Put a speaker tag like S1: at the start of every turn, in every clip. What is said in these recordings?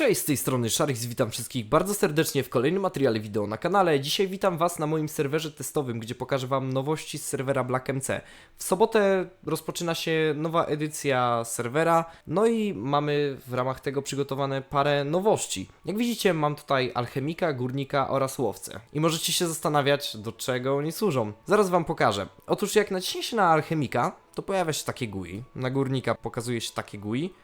S1: Cześć, z tej strony Sharix, witam wszystkich bardzo serdecznie w kolejnym materiale wideo na kanale. Dzisiaj witam Was na moim serwerze testowym, gdzie pokażę Wam nowości z serwera BlackMC. W sobotę rozpoczyna się nowa edycja serwera, no i mamy w ramach tego przygotowane parę nowości. Jak widzicie, mam tutaj alchemika, górnika oraz łowcę. I możecie się zastanawiać, do czego oni służą. Zaraz Wam pokażę. Otóż jak naciśnie się na alchemika, to pojawia się takie GUI. Na górnika pokazuje się takie GUI.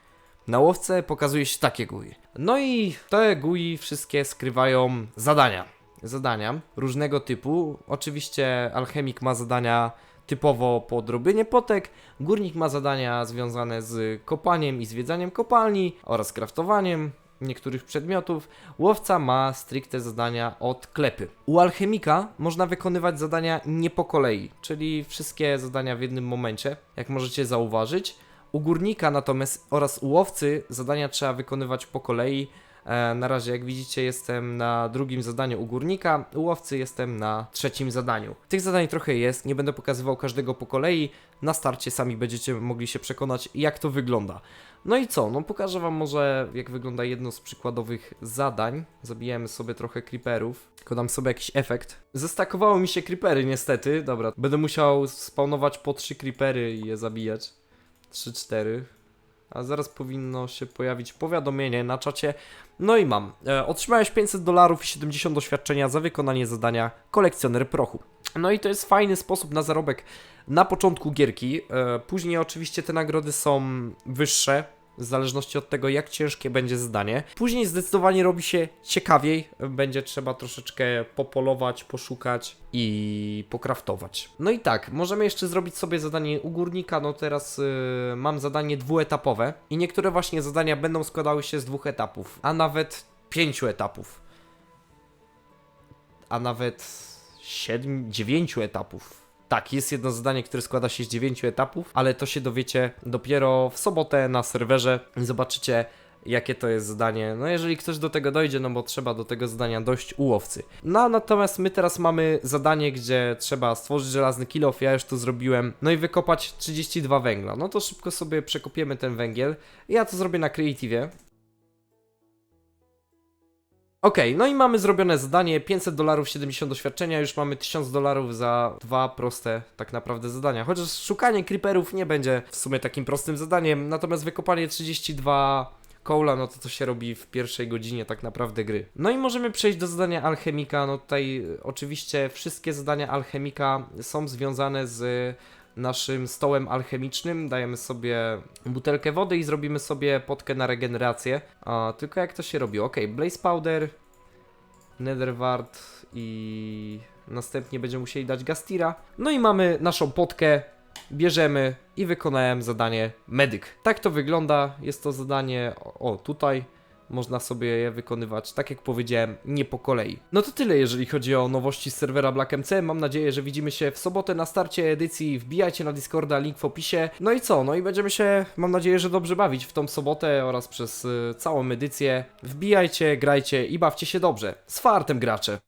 S1: Na łowce pokazuje się takie GUI. No i te GUI wszystkie skrywają zadania. Zadania różnego typu. Oczywiście alchemik ma zadania typowo po odrobienie potek, górnik ma zadania związane z kopaniem i zwiedzaniem kopalni oraz kraftowaniem niektórych przedmiotów. Łowca ma stricte zadania od klepy. U alchemika można wykonywać zadania nie po kolei, czyli wszystkie zadania w jednym momencie, jak możecie zauważyć. U górnika natomiast oraz u łowcy zadania trzeba wykonywać po kolei. E, na razie, jak widzicie, jestem na drugim zadaniu u górnika, u łowcy jestem na trzecim zadaniu. Tych zadań trochę jest, nie będę pokazywał każdego po kolei. Na starcie sami będziecie mogli się przekonać, jak to wygląda. No i co? No pokażę wam może, jak wygląda jedno z przykładowych zadań. Zabijemy sobie trochę creeperów, tylko dam sobie jakiś efekt. Zestakowały mi się creepery niestety, dobra. Będę musiał spawnować po trzy creepery i je zabijać. 3-4. A zaraz powinno się pojawić powiadomienie na czacie. No i mam. E, otrzymałeś 500 dolarów i 70 doświadczenia za wykonanie zadania kolekcjoner prochu. No i to jest fajny sposób na zarobek na początku gierki. E, później oczywiście te nagrody są wyższe. W zależności od tego, jak ciężkie będzie zadanie. Później zdecydowanie robi się ciekawiej. Będzie trzeba troszeczkę popolować, poszukać i pokraftować. No i tak, możemy jeszcze zrobić sobie zadanie u górnika. No teraz yy, mam zadanie dwuetapowe i niektóre właśnie zadania będą składały się z dwóch etapów, a nawet pięciu etapów. A nawet siedmiu, dziewięciu etapów. Tak, jest jedno zadanie, które składa się z dziewięciu etapów, ale to się dowiecie dopiero w sobotę na serwerze i zobaczycie, jakie to jest zadanie. No jeżeli ktoś do tego dojdzie, no bo trzeba do tego zadania dojść u łowcy. No natomiast my teraz mamy zadanie, gdzie trzeba stworzyć żelazny kilof, ja już to zrobiłem, no i wykopać 32 węgla. No to szybko sobie przekopiemy ten węgiel. Ja to zrobię na Creative. Okej, no i mamy zrobione zadanie, 500 dolarów, 70 doświadczenia, już mamy 1000 dolarów za dwa proste tak naprawdę zadania. Chociaż szukanie creeperów nie będzie w sumie takim prostym zadaniem, natomiast wykopanie 32 kołla, no to to się robi w pierwszej godzinie tak naprawdę gry. No i możemy przejść do zadania alchemika, no tutaj oczywiście wszystkie zadania alchemika są związane z naszym stołem alchemicznym, dajemy sobie butelkę wody i zrobimy sobie potkę na regenerację. A, tylko jak to się robi? Ok, Blaze Powder, Netherwart i następnie będziemy musieli dać Gastira. No i mamy naszą potkę, bierzemy i wykonałem zadanie medyk. Tak to wygląda, jest to zadanie, o tutaj, można sobie je wykonywać, tak jak powiedziałem, nie po kolei. No to tyle, jeżeli chodzi o nowości z serwera BlackMC. Mam nadzieję, że widzimy się w sobotę na starcie edycji. Wbijajcie na Discorda, link w opisie. No i co? No i będziemy się, mam nadzieję, że dobrze bawić w tą sobotę oraz przez y, całą edycję. Wbijajcie, grajcie i bawcie się dobrze. Z fartem gracze!